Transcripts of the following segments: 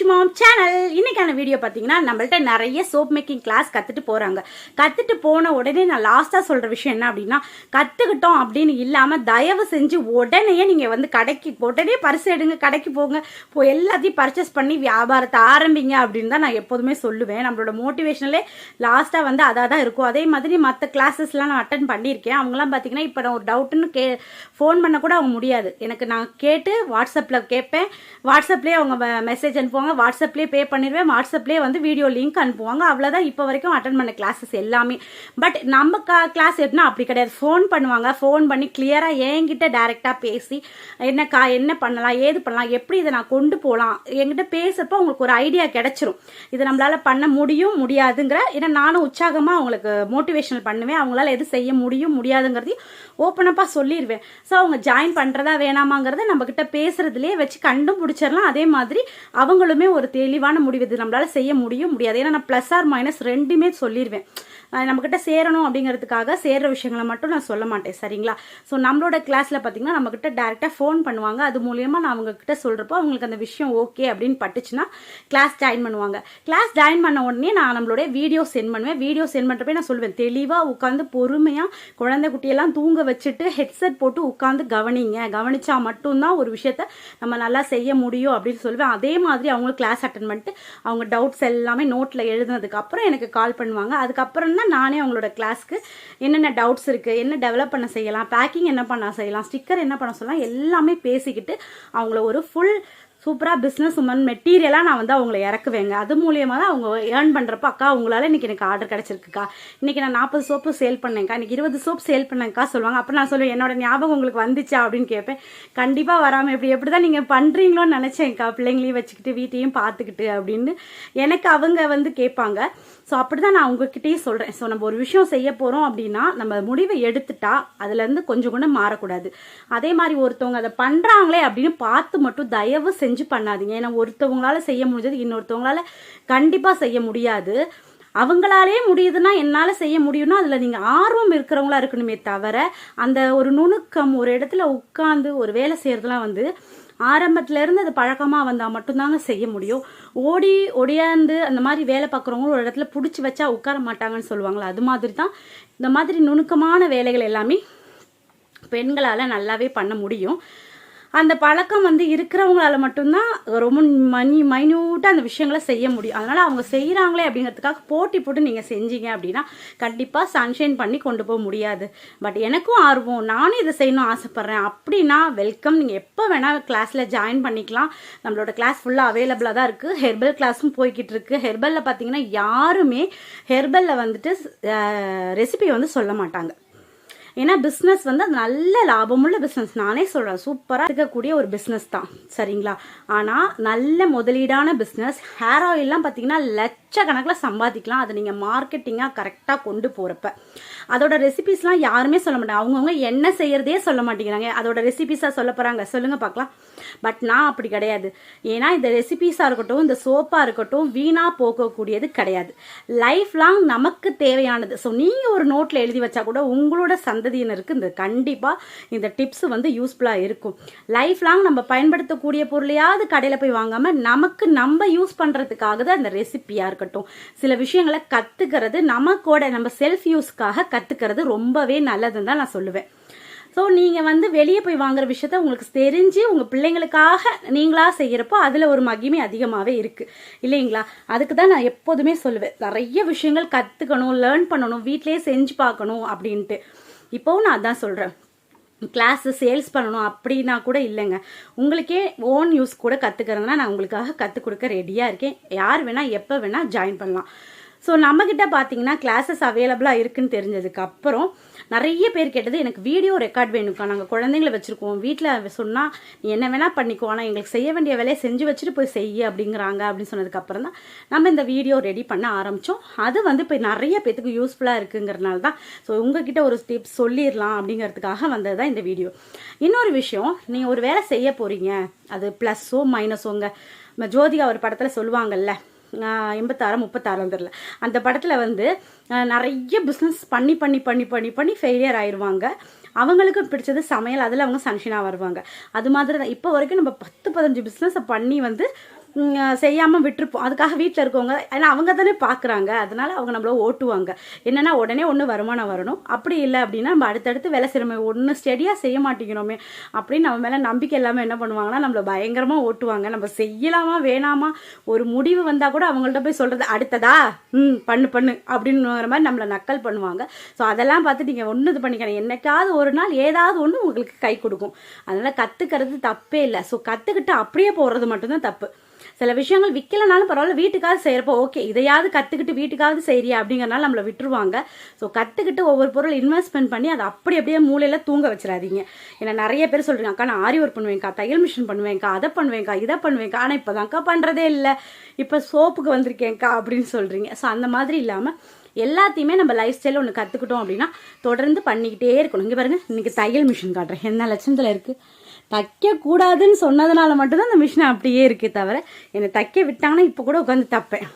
Rich mom channel இன்னைக்கான video பார்த்தீங்கன்னா நம்மள்ட்ட நிறைய சோப் மேக்கிங் கிளாஸ் கற்றுட்டு போகிறாங்க கற்றுட்டு போன உடனே நான் லாஸ்ட்டாக சொல்கிற விஷயம் என்ன அப்படின்னா கற்றுக்கிட்டோம் அப்படின்னு இல்லாமல் தயவு செஞ்சு உடனேயே நீங்கள் வந்து கடைக்கு உடனே பரிசு எடுங்க கடைக்கு போங்க. இப்போ எல்லாத்தையும் பர்ச்சேஸ் பண்ணி வியாபாரத்தை ஆரம்பிங்க அப்படின்னு தான் நான் எப்போதுமே சொல்லுவேன். நம்மளோட மோட்டிவேஷனலே லாஸ்ட்டாக வந்து அதாக தான் இருக்கும். அதே மாதிரி மற்ற கிளாஸஸ்லாம் நான் அட்டன் பண்ணியிருக்கேன். அவங்களாம் பார்த்தீங்கன்னா இப்போ நான் ஒரு டவுட்டுன்னு கே ஃபோன் பண்ண கூட அவங்க முடியாது. எனக்கு நான் கேட்டு வாட்ஸ்அப்பில் கேட்பேன். வாட்ஸ்அப்லேயே அவங்க மெசேஜ் அனுப்புவாங்க. வாட்ஸ்அப்லேயே பே பண்ணிடுவேன் வாட்ஸ்அப்லேயே வந்து வீடியோ லிங்க் அனுப்புவாங்க. அவ்வளோதான் இப்போ வரைக்கும் அட்டன் பண்ண கிளாஸஸ் எல்லாமே. பட் நம்ம கிளாஸ் எப்படின்னா அப்படி கிடையாது. ஃபோன் பண்ணுவாங்க. ஃபோன் பண்ணி கிளியராக என்கிட்ட டேரெக்டாக பேசி என்னக்கா என்ன பண்ணலாம்? ஏது பண்ணலாம்? எப்படி இதை நான் கொண்டு போகலாம்? என்கிட்ட பேசுறப்போ அவங்களுக்கு ஒரு ஐடியா கிடைச்சிரும். இதை நம்மளால் பண்ண முடியும் முடியாதுங்கிற ஏன்னா நானும் உற்சாகமாக அவங்களுக்கு மோட்டிவேஷனல் பண்ணுவேன். அவங்களால எது செய்ய முடியும் முடியாதுங்கிறதையும் ஓப்பனப்பாக சொல்லிடுவேன் ஸோ அவங்க ஜாயின் பண்ணுறதா வேணாமாங்கிறத நம்மக்கிட்ட பேசுறதுலேயே வச்சு கண்டும் பிடிச்சிடலாம் அதே மாதிரி அவங்களும் ஒரு தெளிவான முடிவு இது. நம்மளால செய்ய முடியும் முடியாது. ஏன்னா நான் ப்ளஸ் ஆர் மைனஸ் ரெண்டுமே சொல்லிடுவேன் நம்மக்கிட்ட சேரணும் அப்படிங்கிறதுக்காக சேர்ற விஷயங்களை மட்டும் நான் சொல்ல மாட்டேன். சரிங்களா? ஸோ நம்மளோட கிளாஸில் பார்த்தீங்கன்னா நம்மக்கிட்ட டேரெக்டாக ஃபோன் பண்ணுவாங்க. அது மூலியமாக நான் அவங்கக்கிட்ட சொல்கிறப்போ அவங்களுக்கு அந்த விஷயம் ஓகே அப்படின்னு பட்டுச்சுன்னா கிளாஸ் ஜாயின் பண்ணுவாங்க. கிளாஸ் ஜாயின் பண்ண உடனே நான் நம்மளுடைய வீடியோ சென்ட் பண்ணுவேன். வீடியோ சென்ட் பண்ணுறப்ப நான் சொல்லுவேன் தெளிவாக உட்காந்து பொறுமையாக குழந்தை குட்டியெல்லாம் தூங்க வச்சுட்டு ஹெட்செட் போட்டு உட்காந்து கவனிங்க. கவனிச்சா மட்டும்தான் ஒரு விஷயத்த நம்ம நல்லா செய்ய முடியும் அப்படின்னு சொல்லுவேன். அதே மாதிரி அவங்க கிளாஸ் அட்டன் பண்ணிட்டு அவங்க டவுட்ஸ் எல்லாமே நோட்டில் எழுதுனதுக்கப்புறம் எனக்கு கால் பண்ணுவாங்க. அதுக்கப்புறம் தான் நானே அவங்களோட கிளாஸ்க்கு என்னென்ன டவுட்ஸ் இருக்குது என்ன டெவலப் பண்ண செய்யலாம் பேக்கிங் என்ன பண்ண செய்யலாம் ஸ்டிக்கர் என்ன பண்ண சொல்லலாம் எல்லாமே பேசிக்கிட்டு அவங்கள ஒரு ஃபுல் சூப்பராக பிஸ்னஸ் உமன் மெட்டீரியலாக நான் வந்து அவங்கள இறக்குவேங்க. அது மூலியமாக தான் அவங்க ஏர்ன் பண்ணுறப்ப அக்கா உங்களால் இன்றைக்கி எனக்கு ஆர்டர் கிடச்சிருக்குக்கா. இன்னைக்கு நான் நாற்பது சோப்பு சேல் பண்ணேன்க்கா. இன்னைக்கு இருபது சோப் சேல் பண்ணேன்க்கா சொல்லுவாங்க. அப்போ நான் சொல்லுவேன் என்னோட ஞாபகம் உங்களுக்கு வந்துச்சா? அப்படின்னு கேட்பேன். கண்டிப்பாக வராமல் எப்படி எப்படி தான் நீங்கள் பண்ணுறீங்களோன்னு நினச்சேங்க்கா பிள்ளைங்களையும் வச்சுக்கிட்டு வீட்டையும் பார்த்துக்கிட்டு அப்படின்னு எனக்கு அவங்க வந்து கேட்பாங்க. ஸோ அப்படி தான் நான் உங்ககிட்டயே சொல்கிறேன் ஸோ நம்ம ஒரு விஷயம் செய்ய போகிறோம் அப்படின்னா நம்ம முடிவை எடுத்துட்டா அதுலேருந்து கொஞ்சம் கூட மாறக்கூடாது. அதே மாதிரி ஒருத்தவங்க அதை பண்ணுறாங்களே அப்படின்னு பார்த்து மட்டும் தயவு செஞ்சு பண்ணாதீங்க. ஏன்னா ஒருத்தவங்களால செய்ய முடிஞ்சது இன்னொருத்தவங்களால கண்டிப்பாக செய்ய முடியாது. அவங்களாலே முடியுதுன்னா என்னால் செய்ய முடியும்னா அதில் நீங்கள் ஆர்வம் இருக்கிறவங்களா இருக்கணுமே தவிர அந்த ஒரு நுணுக்கம் ஒரு இடத்துல உட்காந்து ஒரு வேலை செய்கிறதுலாம் வந்து ஆரம்பத்துல இருந்து அது பழக்கமாக வந்தால் மட்டும்தாங்க செய்ய முடியும். ஓடி ஒடியாந்து அந்த மாதிரி வேலை பார்க்குறவங்க ஒரு இடத்துல பிடிச்சி வச்சா உட்கார மாட்டாங்கன்னு சொல்லுவாங்களா அது மாதிரி தான் இந்த மாதிரி நுணுக்கமான வேலைகள் எல்லாமே பெண்களால் நல்லாவே பண்ண முடியும். அந்த பழக்கம் வந்து இருக்கிறவங்களால மட்டும்தான் ரொம்ப மணி மைன்யூட்டாக அந்த விஷயங்களை செய்ய முடியும். அதனால் அவங்க செய்கிறாங்களே அப்படிங்கிறதுக்காக போட்டி போட்டு நீங்கள் செஞ்சீங்க அப்படின்னா கண்டிப்பாக சன்ஷைன் பண்ணி கொண்டு போக முடியாது. பட் எனக்கும் ஆர்வம் நானும் இதை செய்யணும் ஆசைப்பட்றேன். அப்படின்னா வெல்கம் நீங்கள் எப்போ வேணால் கிளாஸில் ஜாயின் பண்ணிக்கலாம். நம்மளோட கிளாஸ் ஃபுல்லாக அவைலபிளாக தான் இருக்குது ஹெர்பல் கிளாஸும் போய்கிட்டு இருக்கு. ஹெர்பலில் பார்த்தீங்கன்னா யாருமே ஹெர்பலில் வந்துட்டு ரெசிபி வந்து சொல்ல மாட்டாங்க. ஏன்னா பிஸ்னஸ் வந்து அது நல்ல லாபமுள்ள பிஸ்னஸ் நானே சொல்கிறேன் சூப்பராக இருக்கக்கூடிய ஒரு பிஸ்னஸ் தான். சரிங்களா? ஆனால் நல்ல முதலீடான பிஸ்னஸ் ஹேர் ஆயில்லாம் பார்த்தீங்கன்னா லட்சக்கணக்கில் சம்பாதிக்கலாம். அதை நீங்கள் மார்க்கெட்டிங்காக கரெக்டாக கொண்டு போகிறப்ப அதோட ரெசிபிஸ்லாம் யாருமே சொல்ல மாட்டாங்க அவங்கவுங்க என்ன செய்யறதே சொல்ல மாட்டேங்கிறாங்க. அதோட ரெசிபிஸாக சொல்ல போகிறாங்க சொல்லுங்கள் பார்க்கலாம் பட் நான் அப்படி கிடையாது. ஏன்னா இந்த ரெசிபிஸாக இருக்கட்டும் இந்த சோப்பாக இருக்கட்டும் வீணாக போகக்கூடியது கிடையாது. லைஃப் லாங் நமக்கு தேவையானது. ஸோ நீங்கள் ஒரு நோட்டில் எழுதி வச்சா கூட உங்களோட சந்ததியினருக்கு இந்த கண்டிப்பாக இந்த டிப்ஸ் வந்து யூஸ்ஃபுல்லாக இருக்கும். லைஃப் லாங் நம்ம பயன்படுத்தக்கூடிய பொருளையாவது கடையில் போய் வாங்காமல் நமக்கு நம்ம யூஸ் பண்ணுறதுக்காக தான் அந்த ரெசிபியாக இருக்கட்டும். சில விஷயங்களை கற்றுக்கிறது நமக்கோட நம்ம செல்ஃப் யூஸ்க்காக கற்றுக்கிறது ரொம்பவே நல்லதுன்னு தான் நான் சொல்லுவேன். ஸோ நீங்கள் வந்து வெளியே போய் வாங்குற விஷயத்த உங்களுக்கு தெரிஞ்சு உங்கள் பிள்ளைங்களுக்காக நீங்களாக செய்கிறப்போ அதில் ஒரு மகிமை அதிகமாகவே இருக்குது இல்லைங்களா? அதுக்கு தான் நான் எப்போதுமே சொல்லுவேன். நிறைய விஷயங்கள் கற்றுக்கணும் லேர்ன் பண்ணணும் வீட்டிலேயே செஞ்சு பார்க்கணும் அப்படின்ட்டு. இப்போவும் நான் அதான் சொல்கிறேன் கிளாஸு சேல்ஸ் பண்ணணும் அப்படின்னா கூட இல்லைங்க. உங்களுக்கே ஓன் யூஸ் கூட கற்றுக்கிறதுனா நான் உங்களுக்காக கற்றுக் கொடுக்க ரெடியாக இருக்கேன். யார் வேணால் எப்போ வேணால் ஜாயின் பண்ணலாம். ஸோ நம்மக்கிட்ட பார்த்தீங்கன்னா கிளாஸஸ் அவைலபிளாக இருக்குன்னு தெரிஞ்சதுக்கு அப்புறம் நிறைய பேர் கேட்டது எனக்கு வீடியோ ரெக்கார்ட் வேணும்க்கா. நாங்கள் குழந்தைங்கள வச்சுருக்கோம். வீட்டில் சொன்னால் நீ என்ன வேணால் பண்ணிக்கோ. ஆனால் எங்களுக்கு செய்ய வேண்டிய வேலையை செஞ்சு வச்சுட்டு போய் செய்ய அப்படிங்கிறாங்க அப்படின்னு சொன்னதுக்கப்புறம் தான் நம்ம இந்த வீடியோ ரெடி பண்ண ஆரம்பித்தோம் அது வந்து இப்போ நிறைய பேத்துக்கு யூஸ்ஃபுல்லாக இருக்குங்கிறனால தான். ஸோ உங்ககிட்ட ஒரு டிப்ஸ் சொல்லிடலாம் அப்படிங்கிறதுக்காக வந்தது தான் இந்த வீடியோ இன்னொரு விஷயம் நீங்கள் ஒரு வேலை செய்ய போகிறீங்க அது ப்ளஸ்ஸோ மைனஸோங்க ஜோதிகா ஒரு படத்தில் சொல்லுவாங்கல்ல எண்பத்தாறு முப்பத்தாறு வந்துடல. அந்த படத்தில் வந்து நிறைய பிஸ்னஸ் பண்ணி பண்ணி பண்ணி பண்ணி பண்ணி ஃபெயிலியர் ஆயிடுவாங்க அவங்களுக்கு பிடிச்சது சமையல் அதில் அவங்க சன்ஷினாக வருவாங்க. அது மாதிரி தான் இப்போ வரைக்கும் நம்ம பத்து பதினஞ்சு பிஸ்னஸை பண்ணி வந்து செய்யாமல் விட்டுருப்போம். அதுக்காக வீட்டில் இருக்கவங்க ஏன்னா அவங்க தானே பார்க்குறாங்க அதனால அவங்க நம்மள ஓட்டுவாங்க. என்னென்னா உடனே ஒன்று வருமானம் வரணும். அப்படி இல்லை அப்படின்னா நம்ம அடுத்தடுத்து வேலை செய்கிறோமே ஒன்று ஸ்டெடியாக செய்ய மாட்டேங்கிறோமே அப்படின்னு நம்ம மேலே நம்பிக்கை இல்லாமல் என்ன பண்ணுவாங்கன்னா நம்மளை பயங்கரமாக ஓட்டுவாங்க. நம்ம செய்யலாமா வேணாமா ஒரு முடிவு வந்தால் கூட அவங்கள்ட்ட போய் சொல்கிறது அடுத்ததா? ம் பண்ணு பண்ணு அப்படின்னுங்கிற மாதிரி நம்மளை நக்கல் பண்ணுவாங்க. ஸோ அதெல்லாம் பார்த்து நீங்கள் ஒன்று இது பண்ணிக்கணும் என்னைக்காவது ஒரு நாள் ஏதாவது ஒன்று உங்களுக்கு கை கொடுக்கும். அதனால் கற்றுக்கிறது தப்பே இல்லை. ஸோ கற்றுக்கிட்டு அப்படியே போடுறது மட்டும்தான் தப்பு. சில விஷயங்கள் விற்கலனாலும் பரவாயில்ல வீட்டுக்காவது செய்கிறப்போ ஓகே இதையாவது கற்றுக்கிட்டு வீட்டுக்காவது செய்கிறியா அப்படிங்கிறனால நம்மளை விட்டுருவாங்க. ஸோ கற்றுக்கிட்டு ஒவ்வொரு பொருள் இன்வெஸ்ட்மெண்ட் பண்ணி அதை அப்படி அப்படியே மூலையில் தூங்க வச்சிடாதீங்க. ஏன்னா நிறைய பேர் சொல்கிறீங்க அக்கா நான் ஆரி ஒர்க் பண்ணுவேங்க்கா தையல் மிஷின் பண்ணுவேங்க்கா அதை பண்ணுவேங்க்கா இதை பண்ணுவேங்க்கா ஆனால் இப்போ தான்க்கா பண்ணுறதே இல்லை. இப்போ சோப்புக்கு வந்திருக்கேங்க்கா அப்படின்னு சொல்கிறீங்க ஸோ அந்த மாதிரி இல்லாமல் எல்லாத்தையுமே நம்ம லைஃப் ஸ்டைலில் ஒன்று கற்றுக்கிட்டோம் அப்படின்னா தொடர்ந்து பண்ணிக்கிட்டே இருக்கணும். இங்கே பாருங்க இன்னைக்கு தையல் மிஷின் காட்டுறேன். என்ன லட்சத்தில் இருக்குது தைக்கக்கூடாதுன்னு சொன்னதுனால மட்டும்தான் அந்த மிஷின் அப்படியே இருக்கே தவிர என்னை தைக்க விட்டாங்கன்னா இப்போ கூட உட்காந்து தைப்பேன்.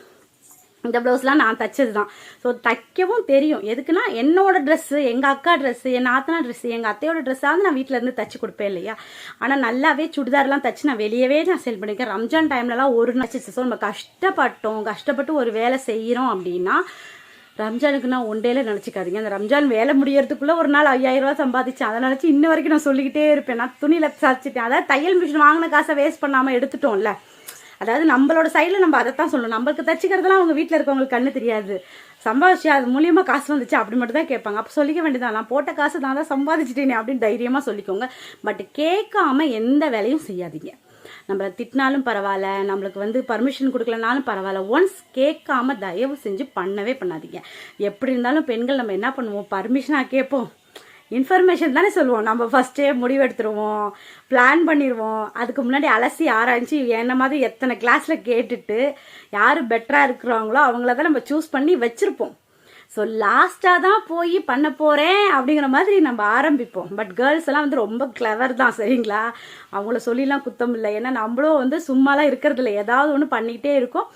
இந்த ப்ளவுஸ்லாம் நான் தைச்சது தான் ஸோ தைக்கவும் தெரியும். எதுக்குன்னா என்னோட ட்ரெஸ்ஸு எங்கள் அக்கா ட்ரெஸ்ஸு என் ஆத்தனா ட்ரெஸ்ஸு எங்கள் அத்தையோட ட்ரெஸ்ஸாவது நான் வீட்டிலேருந்து தைச்சி கொடுப்பேன் இல்லையா? ஆனால் நல்லாவே சுடிதார்லாம் தைச்சி நான் வெளியவே நான் செல் பண்ணியிருக்கேன் ரம்ஜான் டைம்லலாம் ஒரு நாள் ஸோ நம்ம கஷ்டப்பட்டோம் கஷ்டப்பட்டு ஒரு வேலை செய்கிறோம் அப்படின்னா ரம்ஜானுக்கு நான் ஒன்றேல நினச்சிக்காதீங்க. அந்த ரம்ஜான் வேலை முடியறதுக்குள்ளே ஒரு நாள் ஐயாயிரம் ரூபா சம்பாதிச்சேன். அதை நினச்சி இன்ன வரைக்கும் நான் சொல்லிக்கிட்டே இருப்பேன். நான் துணியில் சாதிச்சிட்டேன் அதாவது தையல் மிஷின் வாங்கின காசை வேஸ்ட் பண்ணாமல் எடுத்துட்டோம்ல. அதாவது நம்மளோட சைடில் நம்ம அதை தான் சொல்லணும். நம்மளுக்கு தச்சுக்கிறதுலாம் அவங்க வீட்டில் இருக்கவங்களுக்கு கண்ணு தெரியாது. சம்பாதிச்சு அது மூலியமாக காசு வந்துச்சு அப்படி மட்டும் தான் கேட்பாங்க. அப்போ சொல்லிக்க வேண்டியதான் நான் போட்ட காசு நான் தான் சம்பாதிச்சிட்டேனே அப்படின்னு தைரியமாக சொல்லிக்கோங்க. பட் கேட்காம எந்த வேலையும் செய்யாதீங்க. நம்மளை திட்டினாலும் பரவாயில்ல நம்மளுக்கு வந்து பர்மிஷன் கொடுக்கலனாலும் பரவாயில்ல. ஒன்ஸ் கேட்காம தயவு செஞ்சு பண்ணவே பண்ணாதீங்க. எப்படி இருந்தாலும் பெண்கள் நம்ம என்ன பண்ணுவோம்? பர்மிஷனாக கேட்போம். இன்ஃபர்மேஷன் தானே சொல்லுவோம். நம்ம ஃபஸ்ட்டே முடிவெடுத்துருவோம் பிளான் பண்ணிடுவோம் அதுக்கு முன்னாடி அலசி ஆராய்ச்சி என்ன மாதிரி எத்தனை கிளாஸில் கேட்டுட்டு யார் பெட்டராக இருக்கிறாங்களோ அவங்கள தான் நம்ம சூஸ் பண்ணி வச்சுருப்போம். ஸோ லாஸ்ட்டாக தான் போய் பண்ண போகிறேன் அப்படிங்கிற மாதிரி நம்ம ஆரம்பிப்போம். பட் கேர்ள்ஸ் எல்லாம் வந்து ரொம்ப கிளவர் தான் சரிங்களா? அவங்கள சொல்லிலாம் குத்தம் இல்லை. ஏன்னா நம்மளும் வந்து சும்மாலாம் இருக்கிறது இல்லை ஏதாவது ஒன்று பண்ணிக்கிட்டே இருக்கோம்.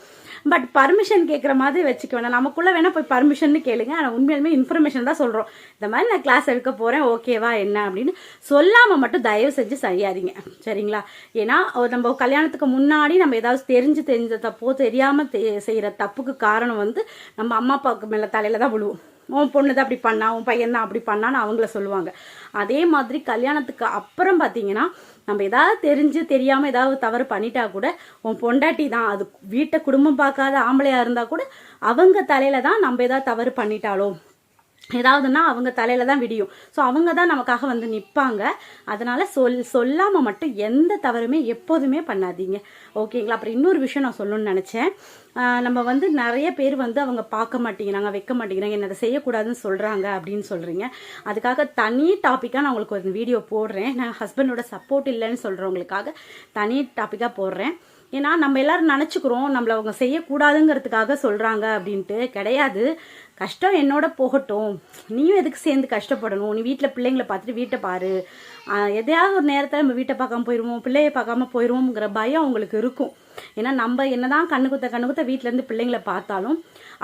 பட் பர்மிஷன் கேட்குற மாதிரி வச்சுக்க வேணாம். நமக்குள்ளே வேணால் போய் பர்மிஷன் கேளுங்க. ஆனால் உண்மையாலுமே இன்ஃபர்மேஷன் தான் சொல்கிறோம் இந்த மாதிரி நான் கிளாஸ் எடுக்க போகிறேன் ஓகேவா என்ன அப்படின்னு சொல்லாமல் மட்டும் தயவு செஞ்சு சரியாதீங்க. சரிங்களா? ஏன்னா நம்ம கல்யாணத்துக்கு முன்னாடி நம்ம ஏதாவது தெரிஞ்சு தெரிஞ்ச தப்போ தெரியாமல் செய்கிற தப்புக்கு காரணம் வந்து நம்ம அம்மா அப்பாவுக்கு மேலே தலையில் தான் விழுவோம். உன் பொண்ணு தான் அப்படி பண்ணா உன் பையன் தான் அப்படி பண்ணான்னு அவங்கள சொல்லுவாங்க. அதே மாதிரி கல்யாணத்துக்கு அப்புறம் பார்த்தீங்கன்னா நம்ம ஏதாவது தெரிஞ்சு தெரியாமல் ஏதாவது தவறு பண்ணிட்டா கூட உன் பொண்டாட்டி தான் அது வீட்டை குடும்பம் பார்க்காத ஆம்பளையாக இருந்தால் கூட அவங்க தலையில தான் நம்ம ஏதாவது தவறு பண்ணிட்டாலோ? ஏதாவதுன்னா அவங்க தலையில தான் விடியும். ஸோ அவங்க தான் நமக்காக வந்து நிற்பாங்க அதனால சொல் சொல்லாமல் மட்டும் எந்த தவறுமே எப்போதுமே பண்ணாதீங்க. ஓகேங்களா அப்புறம் இன்னொரு விஷயம் நான் சொல்லணும்னு நினச்சேன். நம்ம வந்து நிறைய பேர் வந்து அவங்க பார்க்க மாட்டேங்கிறாங்க வைக்க மாட்டேங்கிறாங்க என்ன அதை செய்யக்கூடாதுன்னு சொல்கிறாங்க அப்படின்னு சொல்கிறீங்க அதுக்காக தனி டாப்பிக்காக நான் உங்களுக்கு ஒரு வீடியோ போடுறேன். நான் ஹஸ்பண்டோட சப்போர்ட் இல்லைன்னு சொல்கிறவங்களுக்காக தனி டாப்பிக்காக போடுறேன். ஏன்னா நம்ம எல்லாரும் நினச்சிக்கிறோம் நம்மளை அவங்க செய்யக்கூடாதுங்கிறதுக்காக சொல்கிறாங்க அப்படின்ட்டு கிடையாது. கஷ்டம் என்னோட போகட்டும். நீயும் எதுக்கு சேர்ந்து கஷ்டப்படணும்? நீ வீட்டில் பிள்ளைங்களை பார்த்துட்டு வீட்டை பாரு. எதையாவது ஒரு நேரத்தில் நம்ம வீட்டை பார்க்காம போயிடுவோம் பிள்ளையை பார்க்காம போயிடுவோங்கிற பயம் அவங்களுக்கு இருக்கும். ஏன்னா நம்ம என்னதான் கண்ணு குத்த கண்ணு குத்த வீட்டிலேருந்து பிள்ளைங்களை பார்த்தாலும்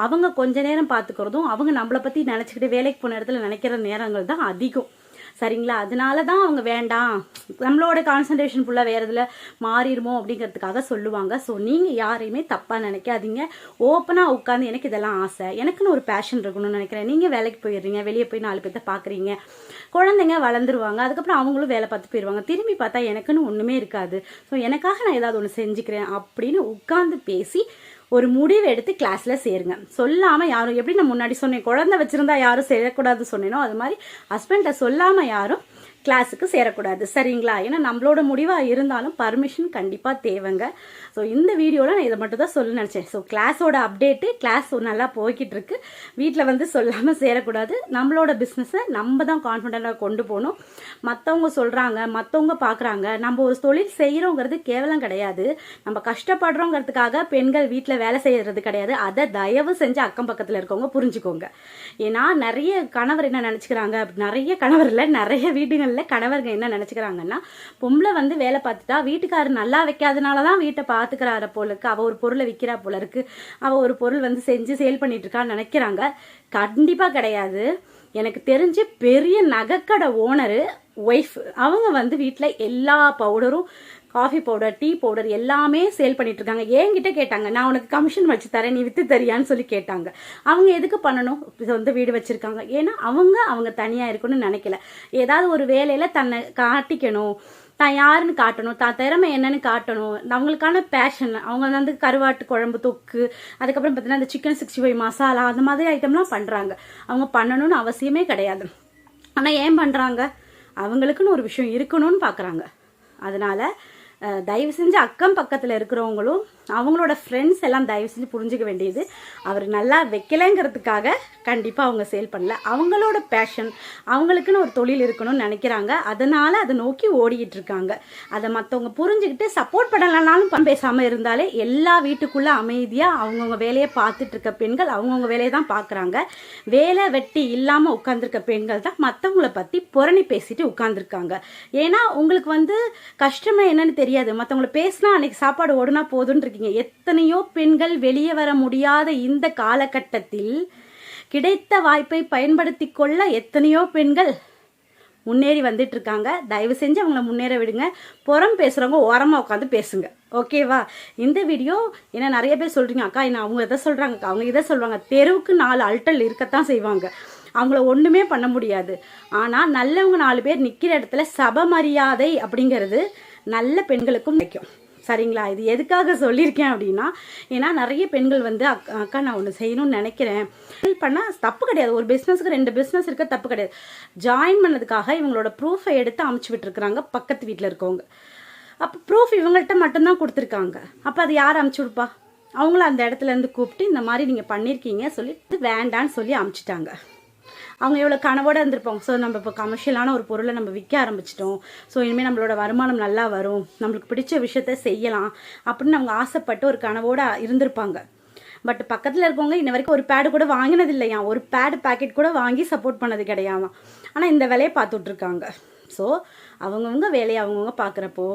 அவங்க கொஞ்ச நேரம் பார்த்துக்கிறதும் அவங்க நம்மளை பற்றி நினச்சிக்கிட்டு வேலைக்கு போன இடத்துல நினைக்கிற நேரங்கள் தான் அதிகம். சரிங்களா? அதனால தான் அவங்க வேண்டாம். நம்மளோட கான்சன்ட்ரேஷன் ஃபுல்லாக வேறு இதில் மாறிடுமோ அப்படிங்கிறதுக்காக சொல்லுவாங்க. ஸோ நீங்கள் யாரையுமே தப்பாக நினைக்காதீங்க. ஓப்பனாக உட்காந்து எனக்கு இதெல்லாம் ஆசை. எனக்குன்னு ஒரு பேஷன் இருக்கணும்னு நினைக்கிறேன். நீங்கள் வேலைக்கு போயிடுறீங்க. வெளியே போய் நாலு பேர்த்த பார்க்குறீங்க குழந்தைங்க வளர்ந்துருவாங்க. அதுக்கப்புறம் அவங்களும் வேலை பார்த்து போயிடுவாங்க திரும்பி பார்த்தா எனக்குன்னு ஒன்றுமே இருக்காது. ஸோ எனக்காக நான் ஏதாவது ஒன்று செஞ்சுக்கிறேன் அப்படின்னு உட்காந்து பேசி ஒரு முடிவு எடுத்து கிளாஸில் சேருங்க. சொல்லாமல் யாரும் எப்படி நான் முன்னாடி சொன்னேன் குழந்தை வச்சுருந்தா யாரும் சேரக்கூடாது சொன்னேனோ அது மாதிரி ஹஸ்பண்டை சொல்லாமல் யாரும் கிளாஸுக்கு சேரக்கூடாது. சரிங்களா? ஏன்னா நம்மளோட முடிவாக இருந்தாலும் பர்மிஷன் கண்டிப்பாக தேவைங்க. ஸோ இந்த வீடியோவில் நான் இதை மட்டும் தான் சொல்ல நினச்சேன் ஸோ கிளாஸோட அப்டேட்டு கிளாஸ் நல்லா போய்கிட்டு இருக்கு வீட்டில் வந்து சொல்லாமல் சேரக்கூடாது. நம்மளோட பிஸ்னஸை நம்ம தான் கான்ஃபிடென்ட்டாக கொண்டு போகணும். மற்றவங்க சொல்கிறாங்க மற்றவங்க பார்க்குறாங்க நம்ம ஒரு தொழில் செய்கிறோங்கிறது கேவலம் கிடையாது. நம்ம கஷ்டப்படுறோங்கிறதுக்காக பெண்கள் வீட்டில் வேலை செய்கிறது கிடையாது. அதை தயவு செஞ்சு அக்கம் பக்கத்தில் இருக்கவங்க புரிஞ்சுக்கோங்க. ஏன்னா நிறைய கணவர் என்ன நினச்சிக்கிறாங்க? நிறைய கணவரில் நிறைய வீடுகள் வீடுகளில் கணவர்கள் என்ன நினச்சிக்கிறாங்கன்னா பொம்பளை வந்து வேலை பார்த்துட்டா வீட்டுக்காரர் நல்லா வைக்காதனால தான் வீட்டை பார்த்துக்கிறார போல இருக்கு. அவள் ஒரு பொருளை விற்கிறா போல இருக்கு. அவள் ஒரு பொருள் வந்து செஞ்சு சேல் பண்ணிட்டு இருக்கான்னு நினைக்கிறாங்க. கண்டிப்பாக கிடையாது. எனக்கு தெரிஞ்சு பெரிய நகைக்கடை ஓனரு ஒய்ஃப் அவங்க வந்து வீட்டில் எல்லா பவுடரும் காஃபி பவுடர் டீ பவுடர் எல்லாமே சேல் பண்ணிட்டு இருக்காங்க என்கிட்ட கேட்டாங்க நான் உனக்கு கமிஷன் வச்சு தரேன் நீ வித்து தரியான்னு சொல்லி கேட்டாங்க. அவங்க எதுக்கு பண்ணணும்? சொந்த வீடு வச்சிருக்காங்க. ஏன்னா அவங்க அவங்க தனியா இருக்கணும்னு நினைக்கல. ஏதாவது ஒரு வேலையில தன்னை காட்டிக்கணும். தான் யாருன்னு காட்டணும் தான் திறமை என்னன்னு காட்டணும். அவங்களுக்கான பேஷன் அவங்க வந்து கருவாட்டு குழம்பு தொக்கு அதுக்கப்புறம் பார்த்தீங்கன்னா இந்த சிக்கன் சிக்ஸ்டி ஃபைவ் மசாலா அந்த மாதிரி ஐட்டம்லாம் பண்ணுறாங்க அவங்க பண்ணணும்னு அவசியமே கிடையாது. ஆனால் ஏன் பண்ணுறாங்க அவங்களுக்குன்னு ஒரு விஷயம் இருக்கணும்னு பார்க்குறாங்க அதனால தயவு செஞ்சு அக்கம் பக்கத்தில் இருக்கிறவங்களும் அவங்களோட ஃப்ரெண்ட்ஸ் எல்லாம் தயவு செஞ்சு புரிஞ்சுக்க வேண்டியது. அவர் நல்லா வைக்கலைங்கிறதுக்காக கண்டிப்பாக அவங்க சேல் பண்ணல. அவங்களோட பேஷன் அவங்களுக்குன்னு ஒரு தொழில் இருக்கணும்னு நினைக்கிறாங்க. அதனால் அதை நோக்கி ஓடிக்கிட்டு இருக்காங்க. அதை மற்றவங்க புரிஞ்சுக்கிட்டு சப்போர்ட் பண்ணலனாலும் பண் பேசாமல் இருந்தாலே எல்லா வீட்டுக்குள்ளே அமைதியாக அவங்கவுங்க வேலையை பார்த்துட்டு இருக்க பெண்கள் அவங்கவுங்க வேலையை தான் பார்க்குறாங்க. வேலை வெட்டி இல்லாமல் உட்காந்துருக்க பெண்கள் தான் மற்றவங்கள பற்றி புரணி பேசிட்டு உட்காந்துருக்காங்க ஏன்னா உங்களுக்கு வந்து கஷ்டமே என்னன்னு தெரியாது. மற்றவங்கள பேசினா அன்னைக்கு சாப்பாடு ஓடுனா போதுன்னு இருக்கீங்க எத்தனையோ பெண்கள் வெளியே வர முடியாத இந்த காலகட்டத்தில் கிடைத்த வாய்ப்பை பயன்படுத்தி கொள்ள எத்தனையோ பெண்கள் முன்னேறி வந்துட்டு இருக்காங்க தயவு செஞ்சு அவங்கள முன்னேற விடுங்க. புறம் பேசுகிறவங்க ஓரமாக உட்காந்து பேசுங்க. ஓகேவா இந்த வீடியோ ஏன்னா நிறைய பேர் சொல்கிறீங்க அக்கா என்ன அவங்க எதை சொல்கிறாங்க அவங்க இதை சொல்கிறாங்க தெருவுக்கு நாலு அல்டல் இருக்கத்தான் செய்வாங்க. அவங்கள ஒன்றுமே பண்ண முடியாது. ஆனால் நல்லவங்க நாலு பேர் நிற்கிற இடத்துல சபமரியாதை அப்படிங்கிறது நல்ல பெண்களுக்கும் நிற்கும் சரிங்களா? இது எதுக்காக சொல்லியிருக்கேன் அப்படின்னா ஏன்னா நிறைய பெண்கள் வந்து அக்கா அக்கா நான் ஒன்று செய்யணும்னு நினைக்கிறேன். ஹெல்ப் பண்ணால் தப்பு கிடையாது. ஒரு பிஸ்னஸுக்கு ரெண்டு பிஸ்னஸ் இருக்க தப்பு கிடையாது. ஜாயின் பண்ணதுக்காக இவங்களோட ப்ரூஃபை எடுத்து அமுச்சு விட்டுருக்குறாங்க பக்கத்து வீட்டில் இருக்கவங்க. அப்போ ப்ரூஃப் இவங்கள்ட்ட மட்டும்தான் கொடுத்துருக்காங்க. அப்போ அது யார் அமுச்சு விடுப்பா? அவங்கள அந்த இடத்துல இருந்து கூப்பிட்டு இந்த மாதிரி நீங்கள் பண்ணியிருக்கீங்க சொல்லி வேண்டான்னு சொல்லி அமுச்சிட்டாங்க. அவங்க எவ்வளோ கனவோட இருந்திருப்பாங்க. ஸோ நம்ம இப்போ கமர்ஷியலான ஒரு பொருளை நம்ம விற்க ஆரம்பிச்சிட்டோம். ஸோ இனிமேல் நம்மளோட வருமானம் நல்லா வரும். நம்மளுக்கு பிடிச்ச விஷயத்த செய்யலாம் அப்படின்னு அவங்க ஆசைப்பட்டு ஒரு கனவோட இருந்திருப்பாங்க. பட் பக்கத்தில் இருக்கவங்க இன்ன வரைக்கும் ஒரு பேடு கூட வாங்கினது இல்லையா ஒரு பேடு பாக்கெட் கூட வாங்கி சப்போர்ட் பண்ணது கிடையாதாம் ஆனால் இந்த வேலையை பார்த்துட்ருக்காங்க ஸோ அவங்கவுங்க வேலையை அவங்கவுங்க பார்க்குறப்போ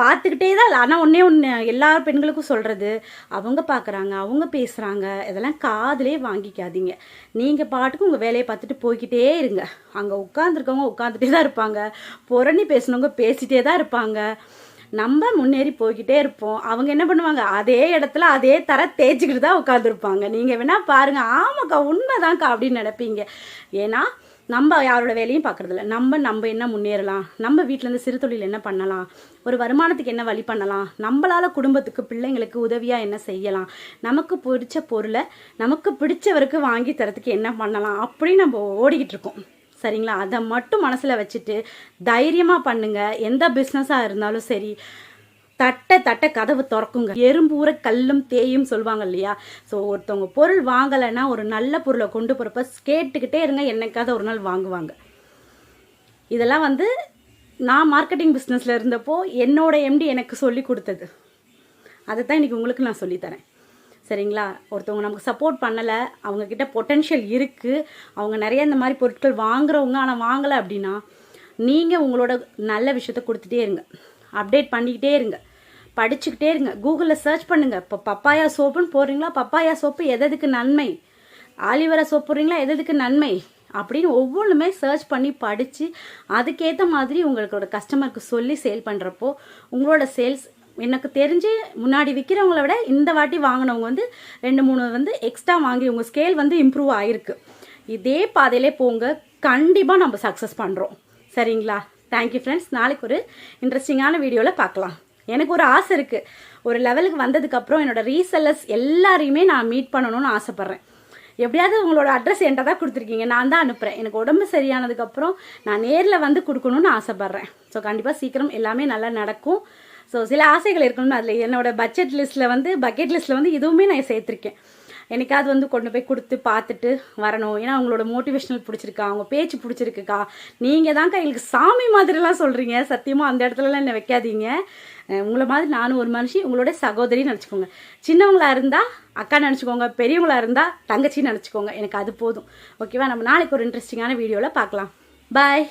பார்த்துக்கிட்டே தான் ஆனால் ஒன்றே ஒன்று எல்லா பெண்களுக்கும் சொல்கிறது அவங்க பார்க்குறாங்க அவங்க பேசுகிறாங்க இதெல்லாம் காதலே வாங்கிக்காதீங்க. நீங்கள் பாட்டுக்கு உங்கள் வேலையை பார்த்துட்டு போய்கிட்டே இருங்க. அங்கே உட்காந்துருக்கவங்க உட்காந்துட்டே தான் இருப்பாங்க. புரணி பேசுனவங்க பேசிட்டே தான் இருப்பாங்க. நம்ம முன்னேறி போய்கிட்டே இருப்போம். அவங்க என்ன பண்ணுவாங்க? அதே இடத்துல அதே தர தேய்ச்சிக்கிட்டு தான் உட்காந்துருப்பாங்க நீங்கள் வேணால் பாருங்க. ஆமாக்கா உண்மைதான்க்கா அப்படின்னு நினைப்பீங்க. ஏன்னா நம்ம யாரோட வேலையும் பார்க்கறதில்ல நம்ம நம்ம என்ன முன்னேறலாம்? நம்ம வீட்டிலேருந்து சிறு தொழில் என்ன பண்ணலாம்? ஒரு வருமானத்துக்கு என்ன வழி பண்ணலாம்? நம்மளால குடும்பத்துக்கு பிள்ளைங்களுக்கு உதவியாக என்ன செய்யலாம்? நமக்கு பிடிச்ச பொருளை நமக்கு பிடிச்சவருக்கு வாங்கி தரத்துக்கு என்ன பண்ணலாம்? அப்படின்னு நம்ம ஓடிக்கிட்டு இருக்கோம். சரிங்களா? அதை மட்டும் மனசில் வச்சுட்டு தைரியமாக பண்ணுங்கள் எந்த பிஸ்னஸாக இருந்தாலும் சரி. தட்ட தட்ட கதவு திறக்குங்க. எறும்பூர கல்லும் தேயும் சொல்லுவாங்க இல்லையா? ஸோ ஒருத்தவங்க பொருள் வாங்கலைன்னா ஒரு நல்ல பொருளை கொண்டு போகிறப்ப கேட்டுக்கிட்டே இருங்க என்னைக்காவது ஒரு நாள் வாங்குவாங்க. இதெல்லாம் வந்து நான் மார்க்கெட்டிங் பிஸ்னஸில் இருந்தப்போ என்னோட எம்டி எனக்கு சொல்லி கொடுத்தது. அதை தான் இன்றைக்கி உங்களுக்கு நான் சொல்லித்தரேன் சரிங்களா? ஒருத்தவங்க நமக்கு சப்போர்ட் பண்ணலை அவங்கக்கிட்ட பொட்டென்ஷியல் இருக்குது அவங்க நிறைய இந்த மாதிரி பொருட்கள் வாங்குறவங்க ஆனால் வாங்கலை அப்படின்னா நீங்கள் உங்களோட நல்ல விஷயத்த கொடுத்துட்டே இருங்க. அப்டேட் பண்ணிக்கிட்டே இருங்க. படிச்சுக்கிட்டே இருங்க. கூகுளில் சர்ச் பண்ணுங்கள் இப்போ பப்பாயா சோப்புன்னு போடுறீங்களா? பப்பாயா சோப்பு எதுக்கு நன்மை? ஆலிவரா சோப் போடுறீங்களா? எதுக்கு நன்மை? அப்படின்னு ஒவ்வொன்றுமே சர்ச் பண்ணி படித்து அதுக்கேற்ற மாதிரி உங்களோட கஸ்டமருக்கு சொல்லி சேல் பண்ணுறப்போ உங்களோட சேல்ஸ் எனக்கு தெரிஞ்சு முன்னாடி விற்கிறவங்கள விட இந்த வாட்டி வாங்கினவங்க வந்து ரெண்டு மூணு வந்து எக்ஸ்ட்ரா வாங்கி உங்கள் ஸ்கேல் வந்து இம்ப்ரூவ் ஆகிருக்கு இதே பாதையிலே போங்க. கண்டிப்பாக நம்ம சக்ஸஸ் பண்ணுறோம் சரிங்களா? தேங்க்யூ ஃப்ரெண்ட்ஸ் நாளைக்கு ஒரு இன்ட்ரெஸ்டிங்கான வீடியோவில் பார்க்கலாம். எனக்கு ஒரு ஆசை இருக்குது ஒரு லெவலுக்கு வந்ததுக்கப்புறம் என்னோட ரீசெல்லர்ஸ் எல்லாரையுமே நான் மீட் பண்ணணும்னு ஆசைப்பட்றேன். எப்படியாவது உங்களோட அட்ரஸ் என்கிட்ட தான் கொடுத்துருக்கீங்க. நான் தான் அனுப்புகிறேன் எனக்கு உடம்பு சரியானதுக்கப்புறம் நான் நேரில் வந்து கொடுக்கணும்னு ஆசைப்பட்றேன். ஸோ கண்டிப்பாக சீக்கிரம் எல்லாமே நல்லா நடக்கும். ஸோ சில ஆசைகள் இருக்கணும் அதில் என்னோடய பட்ஜெட் லிஸ்ட்டில் வந்து பக்கெட் லிஸ்ட்டில் வந்து இதுவுமே நான் சேர்த்துருக்கேன். என்னைக்காவது வந்து கொண்டு போய் கொடுத்து பார்த்துட்டு வரணும். ஏன்னா அவங்களோட மோட்டிவேஷனல் பிடிச்சிருக்கா? அவங்க பேச்சு பிடிச்சிருக்குக்கா? நீங்கள் தான்க்கா எங்களுக்கு சாமி மாதிரிலாம் சொல்கிறீங்க சத்தியமாக அந்த இடத்துலலாம் என்ன வைக்காதீங்க. உங்களை மாதிரி நானும் ஒரு மனுஷி உங்களோட சகோதரின்னு நினச்சிக்கோங்க. சின்னவங்களா இருந்தால் அக்கா நினச்சிக்கோங்க பெரியவங்களா இருந்தால் தங்கச்சின்னு நினச்சிக்கோங்க. எனக்கு அது போதும். ஓகேவா நம்ம நாளைக்கு ஒரு இன்ட்ரெஸ்டிங்கான வீடியோவில் பார்க்கலாம். பாய்